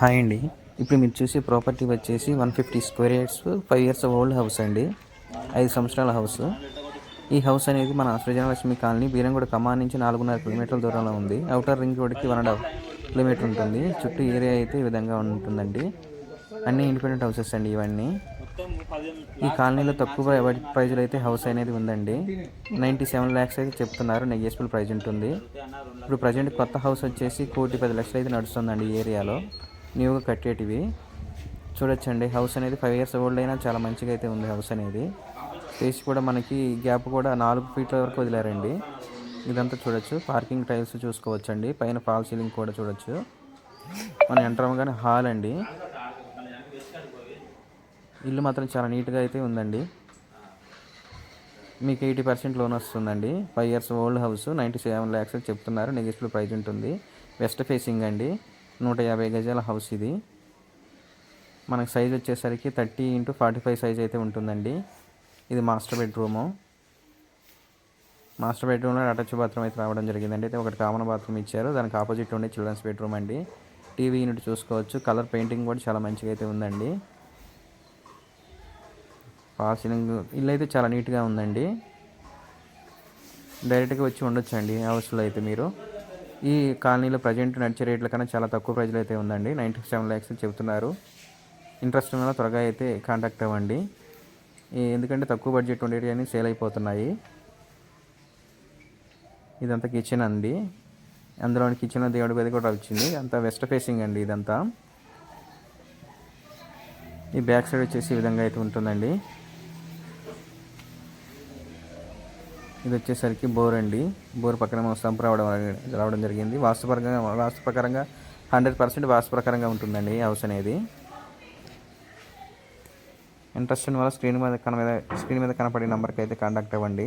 Hi అండి. ఇప్పుడు మీరు చూసే ప్రాపర్టీ వచ్చేసి one fifty square yards five years old house అండి. ఐదు సంవత్సరాల హౌస్. ఈ హౌస్ అనేది మన సృజనలక్ష్మి కాలనీ బీరంగూడ కమాన్ నుంచి నాలుగున్నర కిలోమీటర్ల దూరంలో ఉంది. అవుటర్ రింగ్ రోడ్కి వన్ అండ్ హాఫ్ కిలోమీటర్ ఉంటుంది. చుట్టూ ఏరియా అయితే ఈ విధంగా ఉంటుందండి. అన్ని ఇండిపెండెంట్ హౌసెస్ అండి ఇవన్నీ. ఈ కాలనీలో తక్కువ ప్రైజ్లో అయితే హౌస్ అనేది ఉందండి. నైంటీ సెవెన్ ల్యాక్స్ అయితే చెప్తున్నారు. నెగెస్బుల్ ప్రైజ్ ఉంటుంది. ఇప్పుడు ప్రజెంట్ కొత్త హౌస్ వచ్చేసి కోటి పది లక్షలు అయితే నడుస్తుందండి ఈ ఏరియాలో. న్యూగా కట్టేటివి. చూడొచ్చండి. హౌస్ అనేది ఫైవ్ ఇయర్స్ ఓల్డ్ అయినా చాలా మంచిగా అయితే ఉంది హౌస్ అనేది. స్పేస్ కూడా మనకి గ్యాప్ కూడా నాలుగు ఫీట్ల వరకు వదిలారండి. ఇదంతా చూడొచ్చు. పార్కింగ్ టైల్స్ చూసుకోవచ్చండి. పైన ఫాల్ సీలింగ్ కూడా చూడొచ్చు. మనం ఎంటర్ అవ్వగానే హాల్ అండి. ఇల్లు మాత్రం చాలా నీట్గా అయితే ఉందండి. మీకు ఎయిటీ పర్సెంట్ లోన్ వస్తుందండి. Five years old house ninety seven lakhs చెప్తున్నారు. నెగిటివ్ ప్రైజ్ ఉంటుంది. వెస్ట్ ఫేసింగ్ అండి. నూట యాభై గజాల హౌస్ ఇది. మనకు సైజ్ వచ్చేసరికి thirty into forty five size అయితే ఉంటుందండి. ఇది మాస్టర్ బెడ్రూము. మాస్టర్ బెడ్రూమ్లో అటాచ్ బాత్రూమ్ అయితే రావడం జరిగిందండి. అయితే ఒకటి కామన్ బాత్రూమ్ ఇచ్చారు. దానికి ఆపోజిట్ ఉండే చిల్డ్రన్స్ బెడ్రూమ్ అండి. టీవీ యూనిట్ చూసుకోవచ్చు. కలర్ పెయింటింగ్ కూడా చాలా మంచిగా అయితే ఉందండి. ఫాల్ సీలింగ్ ఇల్లు అయితే చాలా నీట్గా ఉందండి. డైరెక్ట్గా వచ్చి ఉండొచ్చండి హౌస్లో అయితే మీరు. ఈ కాలనీలో ప్రజెంట్ నడిచే రేట్ల కన్నా చాలా తక్కువ ప్రైజ్లో అయితే ఉందండి. నైంటీ సెవెన్ ల్యాక్స్ చెబుతున్నారు. ఇంట్రెస్ట్ ఉన్న త్వరగా అయితే కాంటాక్ట్ అవ్వండి. ఎందుకంటే తక్కువ బడ్జెట్ ఉండేవి అని సేల్ అయిపోతున్నాయి. ఇదంతా కిచెన్ అండి. అందులో కిచెన్ దేవుడి గది కూడా వచ్చింది. అంతా వెస్ట్ ఫేసింగ్ అండి ఇదంతా. ఈ బ్యాక్ సైడ్ వచ్చేసి ఈ విధంగా అయితే ఉంటుందండి. ఇది వచ్చేసరికి బోర్ అండి. బోర్ పక్కన సంప్ రావడం రావడం జరిగింది. వాస్తుపరంగా వాస్తు ప్రకారంగా హండ్రెడ్ పర్సెంట్ వాస్తు ప్రకారంగా ఉంటుందండి హౌస్ అనేది. ఇంట్రెస్ట్ ఉన్న స్క్రీన్ మీద కన మీద స్క్రీన్ మీద కనపడే నెంబర్కి అయితే కాంటాక్ట్ అవ్వండి.